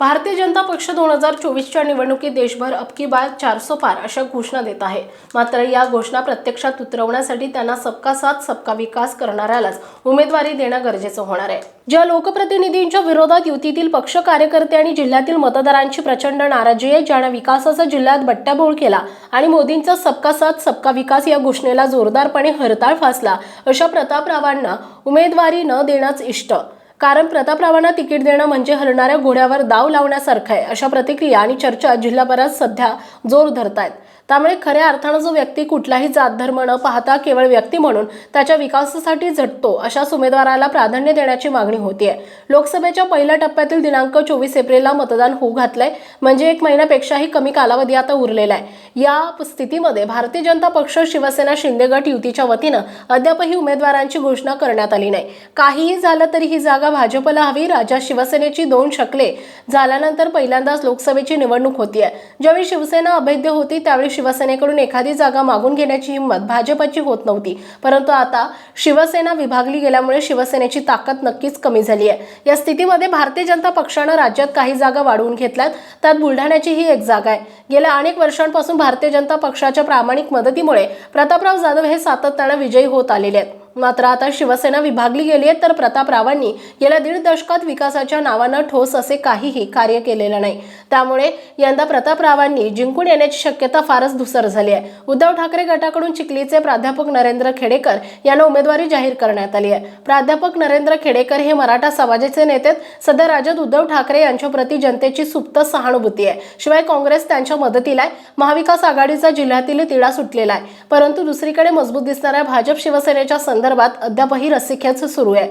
भारतीय जनता पक्ष दोन हजार चोवीसच्या निवडणुकीत देशभर अबकी बार चारसो पार अशा घोषणा देत आहे. मात्र या घोषणा प्रत्यक्षात उतरवण्यासाठी त्यांना सबका साथ सबका विकास करणाऱ्यालाच उमेदवारी देणं गरजेचं होणार आहे. ज्या लोकप्रतिनिधींच्या विरोधात युतीतील पक्ष कार्यकर्ते आणि जिल्ह्यातील मतदारांची प्रचंड नाराजी आहे ज्यानं विकासाचा जिल्ह्यात बट्ट्याबोळ केला आणि मोदींचा सबका साथ सबका विकास या घोषणेला जोरदारपणे हरताळ फासला अशा प्रतापरावांना उमेदवारी न देण्याच इष्ट. कारण प्रतापरावांना तिकीट देणं म्हणजे हलणाऱ्या घोड्यावर दाव लावण्यासारखं आहे अशा प्रतिक्रिया आणि चर्चा जिल्हाभरात सध्या जोर धरतायत. त्यामुळे खऱ्या अर्थानं जो व्यक्ती कुठलाही जात धर्म न पाहता केवळ व्यक्ती म्हणून त्याच्या विकासासाठी झटतो अशाच उमेदवाराला प्राधान्य देण्याची मागणी होतीये. लोकसभेच्या पहिल्या टप्प्यातील दिनांक चोवीस एप्रिलला मतदान होऊ घातलंय म्हणजे एक महिन्यापेक्षाही कमी कालावधी आता उरलेला आहे. या स्थितीमध्ये भारतीय जनता पक्ष शिवसेना शिंदे गट युतीच्या वतीनं अद्यापही उमेदवारांची घोषणा करण्यात आली नाही. काहीही झालं तरी ही जागा भाजपला हवी. राज्यात शिवसेनेची दोन शकले झाल्यानंतर पहिल्यांदाच लोकसभेची निवडणूक होतीये. ज्यावेळी शिवसेना अभेद्य होती त्यावेळी शिवसेनेकडून एखादी जागा मागून घेण्याची हिंमत भाजपची होत नव्हती. परंतु आता शिवसेना विभागली गेल्यामुळे शिवसेनेची ताकद नक्कीच कमी झाली आहे या स्थितीमध्ये भारतीय जनता पक्षानं राज्यात काही जागा वाढवून घेतल्यात. त्यात बुलढाण्याची ही एक जागा आहे. गेल्या अनेक वर्षांपासून भारतीय जनता पक्षाच्या प्रामाणिक मदतीमुळे प्रतापराव जाधव हे सातत्यानं विजयी होत आलेले आहेत. मात्र आता शिवसेना विभागली गेली आहे तर प्रतापरावांनी गेल्या दीड दशकात विकासाच्या नावानं ठोस असे काहीही कार्य केलेलं नाही. त्यामुळे यंदा प्रतापरावांनी जिंकून येण्याची शक्यता फारच धुसर झाली आहे. उद्धव ठाकरे गटाकडून चिखलीचे प्राध्यापक नरेंद्र खेडेकर यांना उमेदवारी जाहीर करण्यात आली आहे. प्राध्यापक नरेंद्र खेडेकर हे मराठा समाजाचे नेते सध्या राज्यात उद्धव ठाकरे यांच्या प्रति जनतेची सुप्त सहानुभूती आहे. शिवाय काँग्रेस त्यांच्या मदतीला आहे. महाविकास आघाडीचा जिल्ह्यातील तिढा सुटलेला आहे. परंतु दुसरीकडे मजबूत दिसणाऱ्या भाजप शिवसेनेच्या संदर्भात अद्यापही रस्सीखेच सुरू आहे.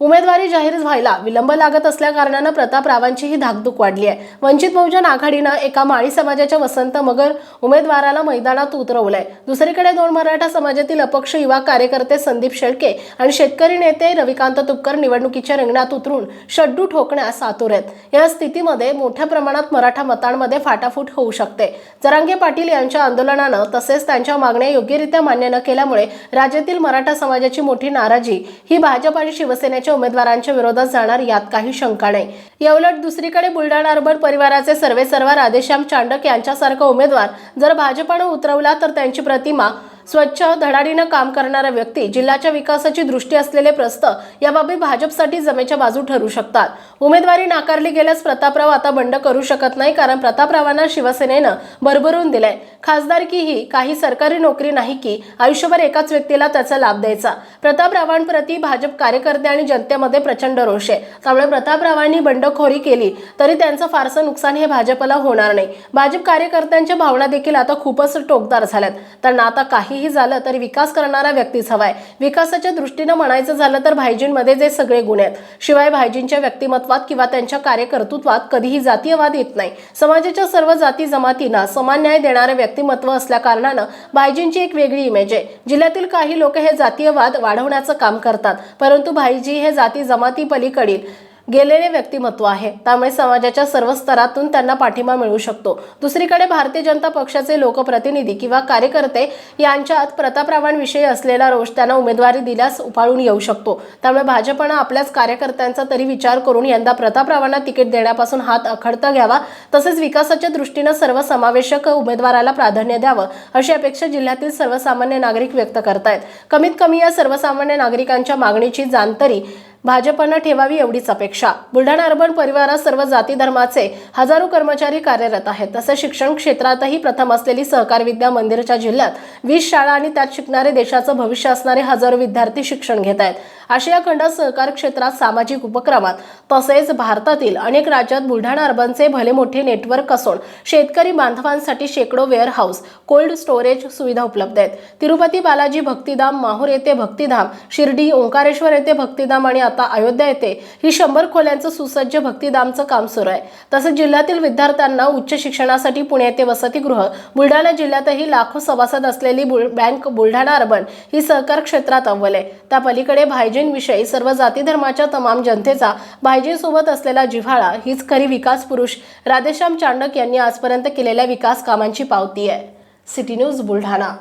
उमेदवारी जाहीर व्हायला विलंब लागत असल्या कारणानं प्रतापरावांची ही धाकधूक वाढली आहे. वंचित बहुजन आघाडीनं एका माळी समाजाच्या वसंत मगर उमेदवाराला मैदानात उतरवलंय. दुसरीकडे दोन मराठा समाजातील अपक्ष युवा कार्यकर्ते संदीप शेळके आणि शेतकरी नेते रविकांत तुपकर निवडणुकीच्या रिंगणात उतरून शड्डू ठोकण्यास आतुर आहेत. या स्थितीमध्ये मोठ्या प्रमाणात मराठा मतांमध्ये फाटाफूट होऊ शकते. जरांगे पाटील यांच्या आंदोलनानं तसेच त्यांच्या मागण्या योग्यरित्या मान्य न केल्यामुळे राज्यातील मराठा समाजाची मोठी नाराजी ही भाजप आणि शिवसेनेच्या उमेदवारांच्या विरोधात जाणार यात काही शंका नाही. याउलट दुसरीकडे बुलढाणा अर्बन परिवाराचे सर्वेसर्वा राधेश्याम चांडक यांच्यासारखा उमेदवार जर भाजपानं उतरवला तर त्यांची प्रतिमा स्वच्छ धडाडीनं काम करणारा व्यक्ती जिल्ह्याच्या विकासाची दृष्टी असलेले प्रस्त याबाबी भाजपसाठी जमेच्या बाजू ठरू शकतात. उमेदवारी नाकारली गेल्यास प्रतापराव आता बंड करू शकत नाही कारण प्रतापरावांना शिवसेनेनं भरभरून दिलंय. खासदारकी ही? काही सरकारी नोकरी नाही की? आयुष्यभर एकाच व्यक्तीला त्याचा लाभ द्यायचा. प्रतापरावांप्रती भाजप कार्यकर्ते आणि जनतेमध्ये प्रचंड रोष आहे. त्यामुळे प्रतापरावांनी बंडखोरी केली तरी त्यांचं फारसं नुकसान हे भाजपला होणार नाही. भाजप कार्यकर्त्यांच्या भावना देखील आता खूपच टोकदार झाल्यात. त्यांना आता काहीही झालं तरी विकास करणारा व्यक्तीच हवाय. विकासाच्या दृष्टीनं म्हणायचं झालं तर भाईजींमध्ये जे सगळे गुण आहेत. शिवाय भाईजींच्या व्यक्तिमत्वात किंवा त्यांच्या कार्यकर्तृत्वात कधीही जातीयवाद येत नाही. समाजाच्या सर्व जाती जमातींना समान न्याय देणारे व्यक्तिमत्व असल्या कारणानं भाईजींची एक वेगळी इमेज आहे. जिल्ह्यातील काही लोक हे जातीयवाद वाढवण्याचं काम करतात परंतु भाईजी हे जाती जमाती पलीकडील गेलेले व्यक्तिमत्व आहे. त्यामुळे समाजाच्या सर्व स्तरातून त्यांना पाठिंबा मिळू शकतो. दुसरीकडे भारतीय जनता पक्षाचे लोकप्रतिनिधी किंवा कार्यकर्ते यांच्यात प्रतापरावांविषयी असलेला रोष त्यांना उमेदवारी दिल्यास उपाळून येऊ शकतो. त्यामुळे भाजपनं आपल्याच कार्यकर्त्यांचा तरी विचार करून यंदा प्रतापरावांना तिकीट देण्यापासून हात अखडता घ्यावा. तसेच विकासाच्या दृष्टीनं सर्वसमावेशक उमेदवाराला प्राधान्य द्यावं अशी अपेक्षा जिल्ह्यातील सर्वसामान्य नागरिक व्यक्त करतायत. कमीत कमी या सर्वसामान्य नागरिकांच्या मागणीची जाणतरी भाजपनं ठेवावी एवढीच अपेक्षा. बुलढाणा अर्बन परिवारात सर्व जाती धर्माचे हजारो कर्मचारी कार्यरत आहेत. तसंच शिक्षण क्षेत्रातही प्रथम असलेली सहकार विद्या मंदिरच्या जिल्ह्यात वीस शाळा आणि त्यात शिकणारे देशाचं भविष्य असणारे हजारो विद्यार्थी शिक्षण घेत आहेत. आशिया खंडात सहकार क्षेत्रात सामाजिक उपक्रमात तसेच भारतातील अनेक राज्यात बुलढाणा अर्बनचे भले मोठे नेटवर्क असून शेतकरी बांधवांसाठी शेकडो वेअर हाऊस कोल्ड स्टोरेज सुविधा उपलब्ध आहेत. तिरुपती बालाजी भक्तिधाम माहूर येथे भक्तिधाम शिर्डी ओंकारेश्वर येथे भक्तिधाम आणि आता अयोध्या येथे ही शंभर खोल्यांचं सुसज्ज भक्तिधामचं काम सुरू आहे. तसेच जिल्ह्यातील विद्यार्थ्यांना उच्च शिक्षणासाठी पुणे येथे वसतिगृह बुलढाणा जिल्ह्यातही लाखो सभासद असलेली बुल बँक बुलढाणा अर्बन ही सहकार क्षेत्रात अव्वल आहे. त्या पलीकडे भायजीन विषयी सर्व जाती धर्माच्या तमाम जनतेचा भायजींसोबत असलेला जिव्हाळा हीच खरी विकास पुरुष राधेश्याम चांडक यांनी आजपर्यंत केलेल्या विकास कामांची पावती आहे. City news Buldhana.